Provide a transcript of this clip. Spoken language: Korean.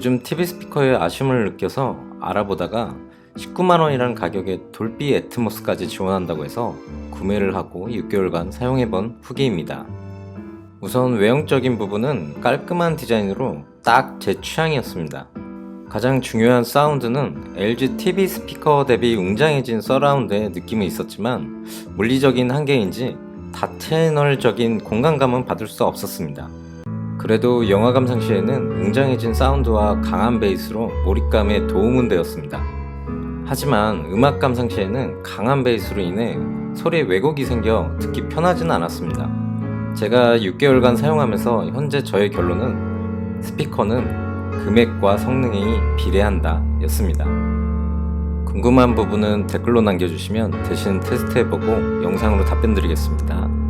TV 스피커에 아쉬움을 느껴서 알아보다가 19만원이라는 가격에 돌비 애트모스까지 지원한다고 해서 구매를 하고 6개월간 사용해본 후기입니다. 우선 외형적인 부분은 깔끔한 디자인으로 딱 제 취향이었습니다. 가장 중요한 사운드는 LG TV 스피커 대비 웅장해진 서라운드의 느낌은 있었지만 물리적인 한계인지 다채널적인 공간감은 받을 수 없었습니다. 그래도 영화 감상 시에는 웅장해진 사운드와 강한 베이스로 몰입감에 도움은 되었습니다. 하지만 음악 감상 시에는 강한 베이스로 인해 소리에 왜곡이 생겨 듣기 편하지는 않았습니다. 제가 6개월간 사용하면서 현재 저의 결론은 스피커는 금액과 성능이 비례한다 였습니다. 궁금한 부분은 댓글로 남겨주시면 대신 테스트해보고 영상으로 답변 드리겠습니다.